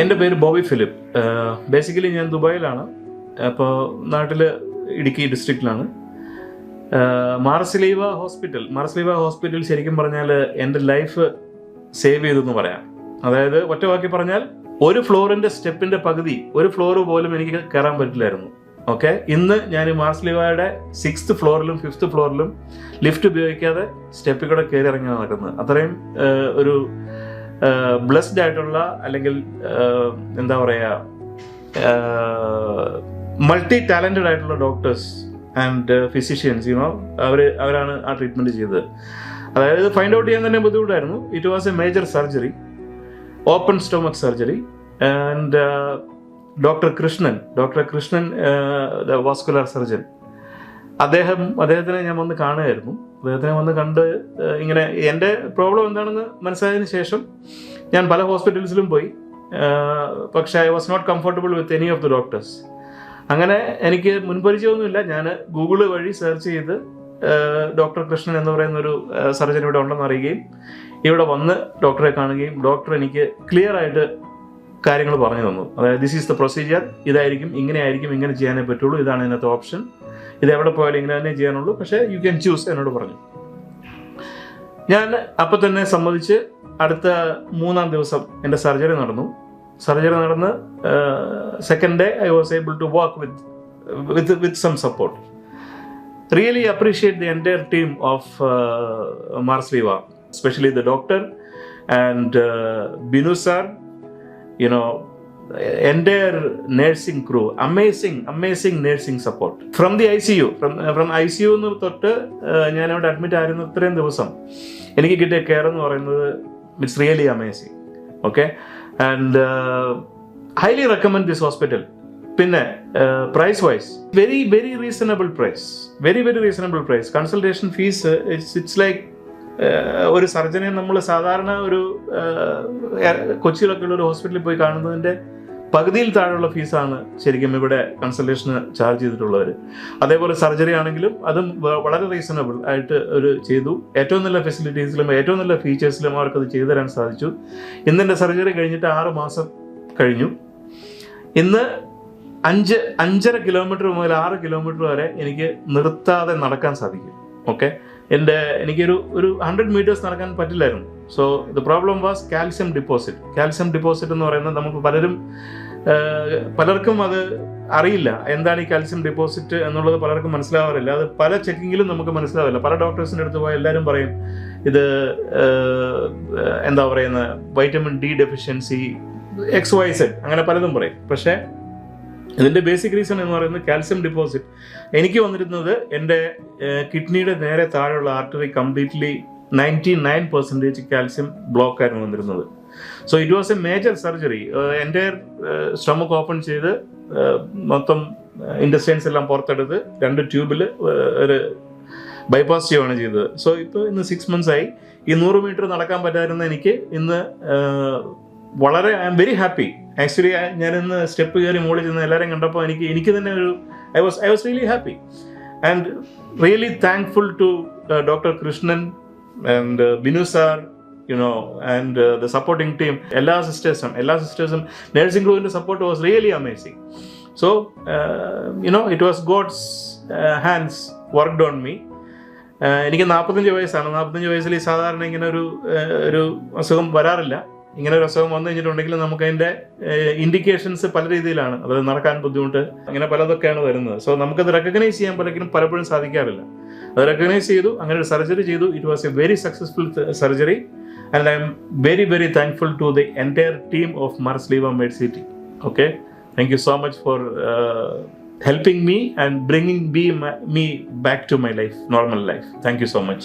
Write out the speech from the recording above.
എന്റെ പേര് Bobby Philip. Basically ഞാൻ ദുബായിലാണ്. അപ്പോൾ നാട്ടിൽ ഇടുക്കി ഡിസ്ട്രിക്റ്റിലാണ് മാർസലീവ ഹോസ്പിറ്റൽ മാർസലീവ ഹോസ്പിറ്റൽ ശരിക്കും പറഞ്ഞാൽ എന്റെ ലൈഫ് സേവ് ചെയ്തു എന്ന് പറയാം. അതായത് ഒറ്റ വാക്കി പറഞ്ഞാൽ ഒരു ഫ്ലോറിന്റെ സ്റ്റെപ്പിന്റെ പകുതി ഒരു ഫ്ലോർ പോലും എനിക്ക് കയറാൻ പറ്റില്ലായിരുന്നു. ഓക്കെ? ഇന്ന് ഞാൻ മാർസലീവയുടെ സിക്സ്ത് ഫ്ലോറിലും ഫിഫ്ത്ത് ഫ്ലോറിലും ലിഫ്റ്റ് ഉപയോഗിക്കാതെ സ്റ്റെപ്പിൽ കൂടെ കയറി ഇറങ്ങി നടക്കുന്നത്. അത്രയും ഒരു ബ്ലെസ്ഡ് ആയിട്ടുള്ള അല്ലെങ്കിൽ എന്താ പറയുക മൾട്ടി ടാലന്റഡ് ആയിട്ടുള്ള doctors and physicians you know അവർ അവരാണ് ആ ട്രീറ്റ്മെന്റ് ചെയ്തത്. അതായത് ഫൈൻഡ് ഔട്ട് ചെയ്യാൻ തന്നെ ബുദ്ധിമുട്ടായിരുന്നു. It was a major surgery open stomach surgery and doctor Krishnan doctor Krishnan vascular surgeon അദ്ദേഹം അദ്ദേഹത്തിനെ ഞാൻ വന്ന് കാണുമായിരുന്നു അദ്ദേഹത്തിനെ വന്ന് കണ്ട് ഇങ്ങനെ എന്റെ പ്രോബ്ലം എന്താണെന്ന് മനസ്സിലായതിനു ശേഷം ഞാൻ പല ഹോസ്പിറ്റൽസിലും പോയി. പക്ഷെ പക്ഷേ I was not comfortable with any of the doctors അങ്ങനെ എനിക്ക് മുൻപരിചയമൊന്നുമില്ല. ഞാൻ ഗൂഗിൾ വഴി സെർച്ച് ചെയ്ത് ഡോക്ടർ കൃഷ്ണൻ എന്ന് പറയുന്ന ഒരു സർജൻ ഇവിടെ ഉണ്ടെന്ന് അറിയുകയും ഇവിടെ വന്ന് ഡോക്ടറെ കാണുകയും ഡോക്ടർ എനിക്ക് ക്ലിയർ ആയിട്ട് കാര്യങ്ങൾ പറഞ്ഞു തന്നു. അതായത് ദിസ് ഈസ് ദ പ്രൊസീജിയർ ഇതായിരിക്കും ഇങ്ങനെ ആയിരിക്കും ഇങ്ങനെ ചെയ്യാനേ പറ്റുള്ളൂ. ഇതാണ് ഇതിനകത്ത് ഓപ്ഷൻ ഇത് എവിടെ പോയാലും ഇങ്ങനെ തന്നെ ചെയ്യാനുള്ളൂ. പക്ഷേ യു ക്യാൻ ചൂസ് എന്നോട് പറഞ്ഞു. ഞാൻ അപ്പം തന്നെ സമ്മതിച്ച് അടുത്ത മൂന്നാം ദിവസം എന്റെ സർജറി നടന്നു. സർജറി നടന്ന് second day I was able to walk with with with some support really appreciate the entire team of Marsleeva specially the doctor and Binu sir you know entire nursing crew, amazing, amazing nursing support. From the ICU, from, from ICU എന്ന് തൊട്ട് uh, ഞാൻ അവിടെ admit ആയിരുന്നു ഇത്രയും ദിവസം. എനിക്ക് കിട്ടിയ care എന്ന് പറയുന്നത് it's really amazing okay and highly recommend this hospital പിന്നെ price wise very very reasonable price very very reasonable price consultation fees it's it's like ഒരു സർജനെ നമ്മൾ സാധാരണ ഒരു കൊച്ചിയിലൊക്കെ ഉള്ള ഒരു ഹോസ്പിറ്റലിൽ പോയി കാണുന്നതിന്റെ പകുതിയിൽ താഴെയുള്ള ഫീസാണ് ശരിക്കും ഇവിടെ കൺസൾട്ടേഷന് ചാർജ് ചെയ്തിട്ടുള്ളവർ അതേപോലെ സർജറി ആണെങ്കിലും അതും വളരെ റീസണബിൾ ആയിട്ട് ഒരു ചെയ്തു. ഏറ്റവും നല്ല ഫെസിലിറ്റീസിലും ഏറ്റവും നല്ല ഫീച്ചേഴ്സിലും അവർക്ക് അത് ചെയ്തു തരാൻ സാധിച്ചു. ഇന്നെന്റെ സർജറി കഴിഞ്ഞിട്ട് ആറ് മാസം കഴിഞ്ഞു. ഇന്ന് അഞ്ച് അഞ്ചര കിലോമീറ്റർ മുതൽ ആറ് കിലോമീറ്റർ വരെ എനിക്ക് നിർത്താതെ നടക്കാൻ സാധിക്കും. ഓക്കെ? എന്റെ എനിക്കൊരു ഒരു ഹൺഡ്രഡ് മീറ്റേഴ്സ് നടക്കാൻ പറ്റില്ലായിരുന്നു. So the problem was calcium deposit calcium deposit എന്ന് പറയുന്നത് നമുക്ക് പലരും പലർക്കും അത് അറിയില്ല. എന്താണ് ഈ കാൽസ്യം ഡിപ്പോസിറ്റ് എന്നുള്ളത് പലർക്കും മനസ്സിലാവാറില്ല. അത് പല ചെക്കിങ്ങിലും നമുക്ക് മനസ്സിലാവില്ല. പല ഡോക്ടേഴ്സിന്റെ അടുത്ത് പോയാൽ എല്ലാവരും പറയും ഇത് എന്താ പറയുന്നത് vitamin D deficiency X Y അങ്ങനെ പലതും പറയും. പക്ഷേ ഇതിന്റെ ബേസിക് റീസൺ എന്ന് പറയുന്നത് കാൽസ്യം ഡിപ്പോസിറ്റ് എനിക്ക് വന്നിരുന്നത് എന്റെ കിഡ്നിയുടെ നേരെ താഴെയുള്ള artery completely ninety nine percentage calcium block ആയിരുന്നു വന്നിരുന്നത്. So it was a major surgery എന്റെ സ്റ്റമക്ക് ഓപ്പൺ ചെയ്ത് മൊത്തം ഇൻഡസ്ട്രീൻസ് എല്ലാം പുറത്തെടുത്ത് രണ്ട് ട്യൂബിൽ ഒരു ബൈപ്പാസ് ചെയ്യുകയാണ് ചെയ്തത്. സോ ഇപ്പോൾ ഇന്ന് സിക്സ് മന്ത്സ് ആയി. ഈ നൂറ് മീറ്റർ നടക്കാൻ പറ്റാതിരുന്ന എനിക്ക് ഇന്ന് വളരെ I'm very happy actually ഞാനിന്ന് സ്റ്റെപ്പ് കയറി മുകളിൽ ചെന്ന് എല്ലാവരും കണ്ടപ്പോൾ എനിക്ക് എനിക്ക് തന്നെ ഒരു I was I was really happy and really thankful to doctor Krishnan and Binu sir you know and the supporting team എല്ലാ സിസ്റ്റേഴ്സും എല്ലാ സിസ്റ്റേഴ്സും നേഴ്സിംഗ് ഗ്രൂപ്പിന്റെ support was really amazing so you know it was God's hands worked on me എനിക്ക് നാൽപ്പത്തഞ്ച് വയസ്സാണ്. നാൽപ്പത്തഞ്ച് വയസ്സിൽ സാധാരണ ഇങ്ങനെ ഒരു ഒരു അസുഖം വരാറില്ല. ഇങ്ങനെ ഒരു അസുഖം വന്നു കഴിഞ്ഞിട്ടുണ്ടെങ്കിൽ നമുക്ക് അതിന്റെ ഇൻഡിക്കേഷൻസ് പല രീതിയിലാണ്. അതായത് നടക്കാൻ ബുദ്ധിമുട്ട് അങ്ങനെ പലതൊക്കെയാണ് വരുന്നത്. സോ നമുക്കത് റെക്കഗ്നൈസ് ചെയ്യാൻ പലക്കിനും പലപ്പോഴും സാധിക്കാറില്ല. അത് റെക്കഗ്നൈസ് ചെയ്തു അങ്ങനെ ഒരു സർജറി ചെയ്തു. It was a very successful surgery and I'm very very thankful to the entire team of Marsleeva med city okay thank you so much for helping me and bringing me, me back to my life, normal life. Thank you so much.